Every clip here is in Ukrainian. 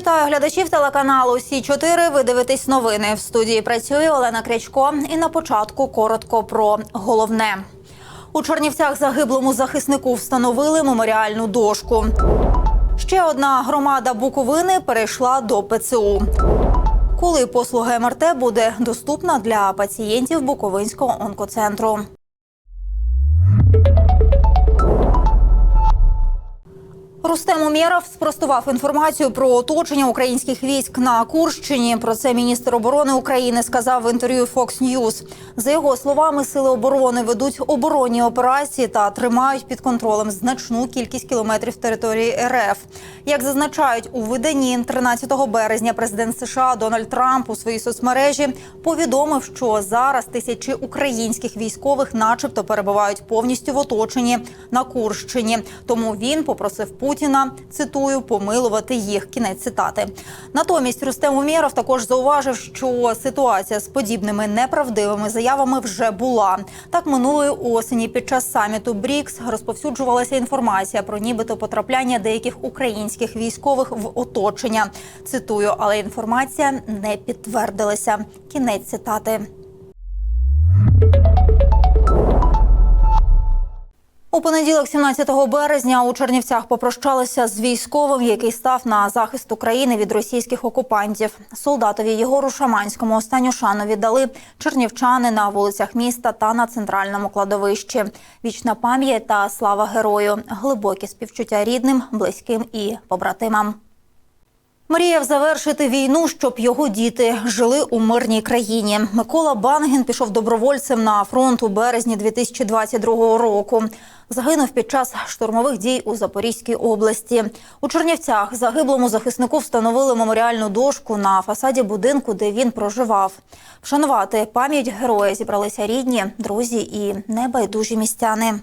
Вітаю глядачів телеканалу Сі 4 Ви дивитесь новини. В студії працює Олена Крячко. І на початку коротко про головне. У Чернівцях загиблому захиснику встановили меморіальну дошку. Ще одна громада Буковини перейшла до ПЦУ. Коли послуга МРТ буде доступна для пацієнтів Буковинського онкоцентру. Рустем Умєров спростував інформацію про оточення українських військ на Курщині. Про це міністр оборони України сказав в інтерв'ю Fox News. За його словами, сили оборони ведуть оборонні операції та тримають під контролем значну кількість кілометрів території РФ. Як зазначають у виданні 13 березня, президент США Дональд Трамп у своїй соцмережі повідомив, що зараз тисячі українських військових, начебто, перебувають повністю в оточенні на Курщині. Тому він попросив Путіна цитую помилувати їх. Кінець цитати. Натомість Рустем Умєров також зауважив, що ситуація з подібними неправдивими заявами вже була. Так минулої осені під час саміту БРІКС розповсюджувалася інформація про нібито потрапляння деяких українських військових в оточення. Цитую, але інформація не підтвердилася. Кінець цитати. У понеділок, 17 березня, у Чернівцях попрощалися з військовим, який став на захист України від російських окупантів. Солдатові Єгору Шаманському останню шану віддали чернівчани на вулицях міста та на центральному кладовищі. Вічна пам'ять та слава герою, глибокі співчуття рідним, близьким і побратимам. Мріяв завершити війну, щоб його діти жили у мирній країні. Микола Бангін пішов добровольцем на фронт у березні 2022 року. Загинув під час штурмових дій у Запорізькій області. У Чернівцях загиблому захиснику встановили меморіальну дошку на фасаді будинку, де він проживав. Вшанувати пам'ять героя зібралися рідні, друзі і небайдужі містяни.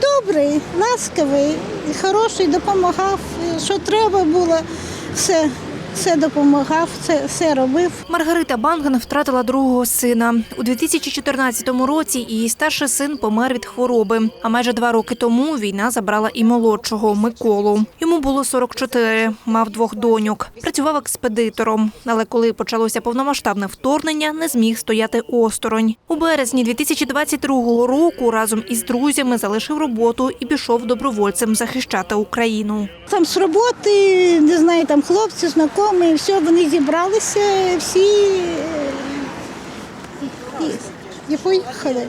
Добрий, ласкавий, хороший, допомагав, що треба було, все, все допомагав, все, все робив. Маргарита Банган втратила другого сина. У 2014 році її старший син помер від хвороби. А майже два роки тому війна забрала і молодшого Миколу. Йому було 44, мав двох доньок. Працював експедитором. Але коли почалося повномасштабне вторгнення, не зміг стояти осторонь. У березні 2022 року разом із друзями залишив роботу і пішов добровольцем захищати Україну. Там з роботи, не знаю, там хлопці, знайомі, все, вони зібралися, всі е, і, і поїхали.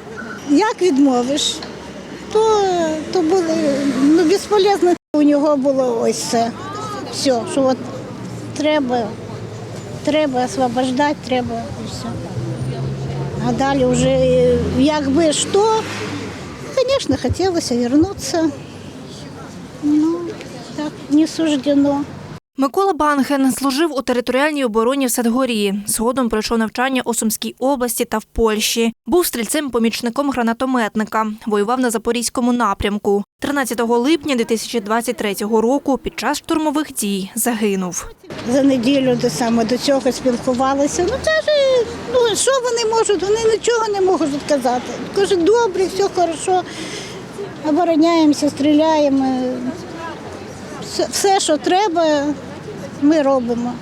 Як відмовиш? То, то були, ну, безполезно у нього було ось це. Все, що от треба, треба освобождати, треба і все. А далі вже якби що, звісно, хотілося повернутися. Ну, так, не суждено. Микола Банхен служив у територіальній обороні в Садгорі. Згодом пройшов навчання у Сумській області та в Польщі. Був стрільцем-помічником гранатометника. Воював на Запорізькому напрямку. 13 липня 2023 року під час штурмових дій загинув. За неділю до саме до цього спілкувалися. Ну каже, ну що вони можуть? Вони нічого не можуть казати. Каже, добре, все хорошо, обороняємося, стріляємо. Все, що треба, ми робимо.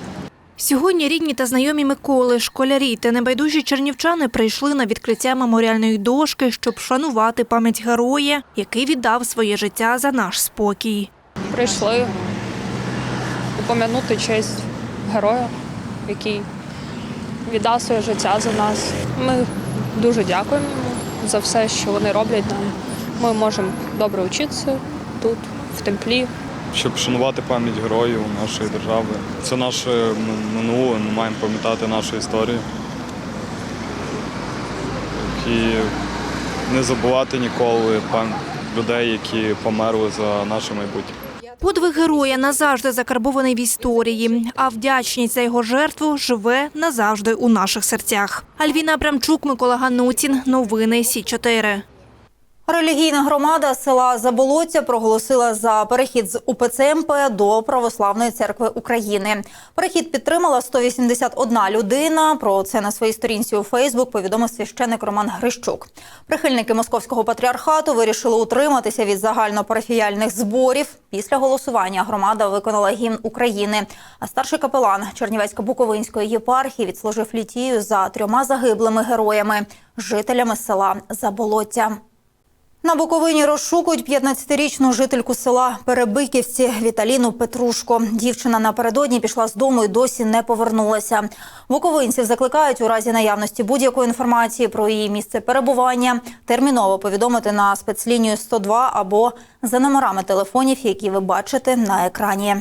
Сьогодні рідні та знайомі Миколи, школярі та небайдужі чернівчани прийшли на відкриття меморіальної дошки, щоб вшанувати пам'ять героя, який віддав своє життя за наш спокій. прийшли упомянути честь героя, який віддав своє життя за нас. Ми дуже дякуємо за все, що вони роблять нам. Ми можемо добре вчитися тут, в темплі. Щоб шанувати пам'ять героїв нашої держави. Це наше минуле, ми маємо пам'ятати нашу історію. І не забувати ніколи людей, які померли за наше майбутнє. Подвиг героя назавжди закарбований в історії, а вдячність за його жертву живе назавжди у наших серцях. Альвіна Абрамчук, Микола Ганутін. Новини Сі 4 Релігійна громада села Заболоття проголосила за перехід з УПЦ МП до Православної церкви України. Перехід підтримала 181 людина. Про це на своїй сторінці у Фейсбук повідомив священик Роман Грищук. Прихильники московського патріархату вирішили утриматися від загальнопарафіяльних зборів. Після голосування громада виконала гімн України. А старший капелан Чернівецько-Буковинської єпархії відслужив літію за трьома загиблими героями, жителями села Заболоття. На Буковині розшукують 15-річну жительку села Перебиківці Віталіну Петрушко. Дівчина напередодні пішла з дому і досі не повернулася. Буковинців закликають у разі наявності будь-якої інформації про її місце перебування терміново повідомити на спецлінію 102 або за номерами телефонів, які ви бачите на екрані.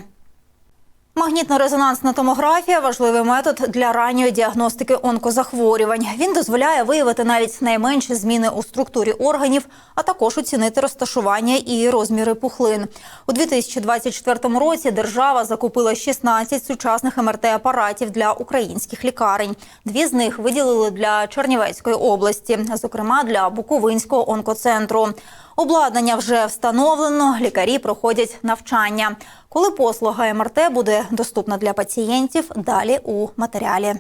Магнітно-резонансна томографія важливий метод для ранньої діагностики онкозахворювань. Він дозволяє виявити навіть найменші зміни у структурі органів, а також оцінити розташування і розміри пухлин. У 2024 році держава закупила 16 сучасних МРТ-апаратів для українських лікарень. Дві з них виділили для Чернівецької області, зокрема для Буковинського онкоцентру. Обладнання вже встановлено, лікарі проходять навчання. Коли послуга МРТ буде доступна для пацієнтів, далі у матеріалі.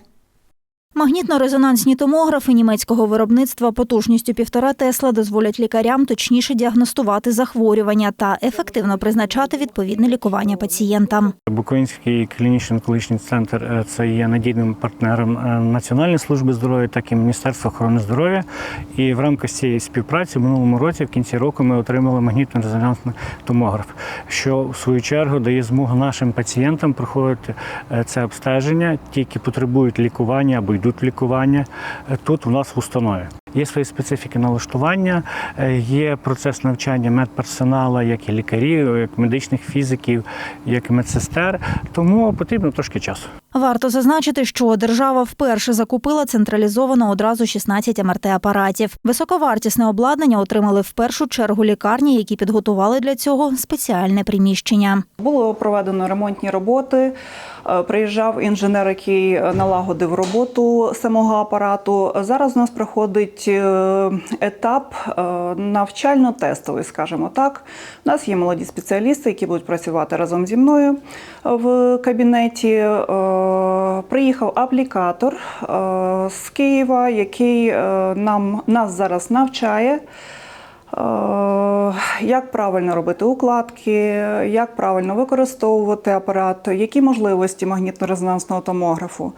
Магнітно-резонансні томографи німецького виробництва потужністю півтора Тесла дозволять лікарям точніше діагностувати захворювання та ефективно призначати відповідне лікування пацієнтам. Буковинський клінічний онкологічний центр е, це є надійним партнером е, Національної служби здоров'я, так і Міністерства охорони здоров'я. І в рамках цієї співпраці в минулому році, в кінці року, ми отримали магнітно-резонансний томограф, що в свою чергу дає змогу нашим пацієнтам проходити е, це обстеження, ті, які потребують лікування або йдуть в лікування е, тут у нас в установі. Є свої специфіки налаштування, е, є процес навчання медперсоналу, як і лікарів, як медичних фізиків, як і медсестер. Тому потрібно трошки часу. Варто зазначити, що держава вперше закупила централізовано одразу 16 МРТ-апаратів. Високовартісне обладнання отримали в першу чергу лікарні, які підготували для цього спеціальне приміщення. Було проведено ремонтні роботи. Е, Приїжджав інженер, який налагодив роботу самого апарату. Зараз у нас проходить е, етап е, навчально-тестовий, скажімо так. У нас є молоді спеціалісти, які будуть працювати разом зі мною в кабінеті. Е, Приїхав аплікатор е, з Києва, який е, нам нас зараз навчає. Е, Як правильно робити укладки, як правильно використовувати апарат, які можливості магнітно-резонансного томографу.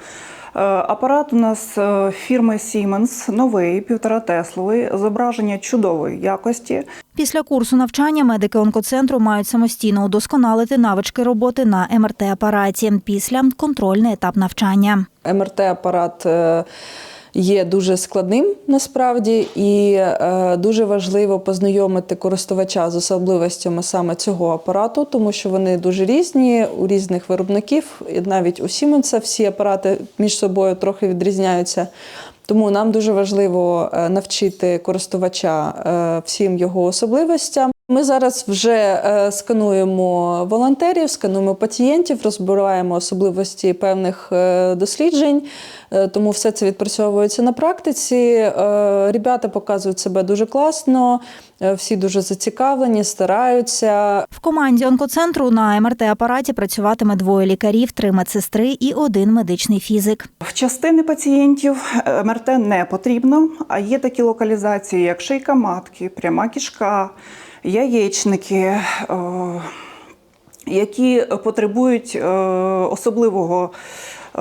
Е, Апарат у нас е, фірми Siemens, новий, півтора Тесловий, зображення чудової якості. Після курсу навчання медики онкоцентру мають самостійно удосконалити навички роботи на МРТ-апараті після контрольний етап навчання. МРТ-апарат є дуже складним насправді, і е, дуже важливо познайомити користувача з особливостями саме цього апарату, тому що вони дуже різні у різних виробників. І навіть у Siemens всі апарати між собою трохи відрізняються. Тому нам дуже важливо е, навчити користувача е, всім його особливостям. Ми зараз вже е, скануємо волонтерів, скануємо пацієнтів, розбираємо особливості певних е, досліджень. Е, Тому все це відпрацьовується на практиці. Ребята показують себе дуже класно, всі дуже зацікавлені, стараються. В команді онкоцентру на МРТ-апараті працюватиме двоє лікарів, три медсестри і один медичний фізик. В частини пацієнтів МРТ не потрібно, а є такі локалізації, як шийка матки, пряма кишка, яєчники. е, Які потребують е, особливого е,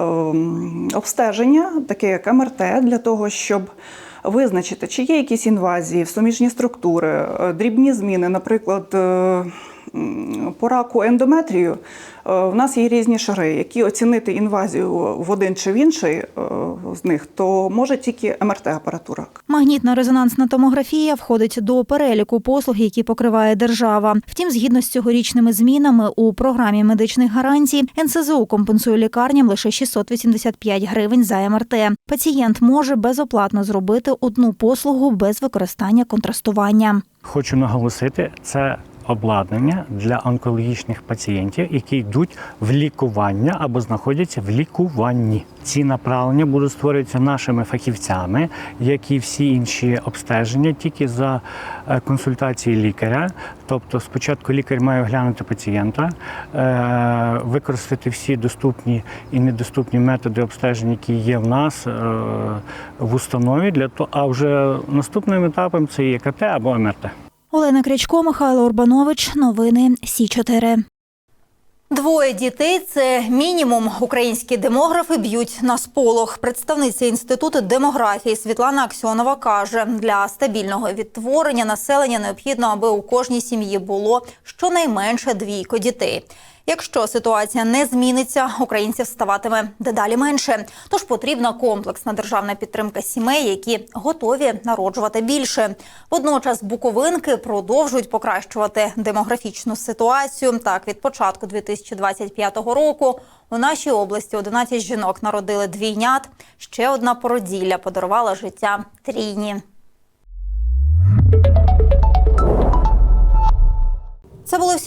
обстеження, таке як МРТ, для того, щоб визначити, чи є якісь інвазії в суміжні структури, дрібні зміни, наприклад, по раку ендометрію. е, В нас є різні шари, які оцінити інвазію в один чи в інший е, з них, то може тільки МРТ-апаратура. Магнітна резонансна томографія входить до переліку послуг, які покриває держава. Втім, згідно з цьогорічними змінами у програмі медичних гарантій, НСЗУ компенсує лікарням лише 685 гривень за МРТ. Пацієнт може безоплатно зробити одну послугу без використання контрастування. Хочу наголосити, це обладнання для онкологічних пацієнтів, які йдуть в лікування або знаходяться в лікуванні. Ці направлення будуть створюватися нашими фахівцями, як і всі інші обстеження, тільки за е, консультації лікаря. Тобто, спочатку лікар має оглянути пацієнта, е, використати всі доступні і недоступні методи обстежень, які є в нас е, в установі, для того, а вже наступним етапом це є КТ або МРТ. Олена Крячко, Михайло Урбанович. Новини Сі 4 Двоє дітей це мінімум. Українські демографи б'ють на сполох. Представниця інституту демографії Світлана Аксьонова каже: для стабільного відтворення населення необхідно, аби у кожній сім'ї було щонайменше двійко дітей. Якщо ситуація не зміниться, українців ставатиме дедалі менше. Тож потрібна комплексна державна підтримка сімей, які готові народжувати більше. Водночас буковинки продовжують покращувати демографічну ситуацію. Так, від початку 2025 року у нашій області 11 жінок народили двійнят. Ще одна породілля подарувала життя трійні.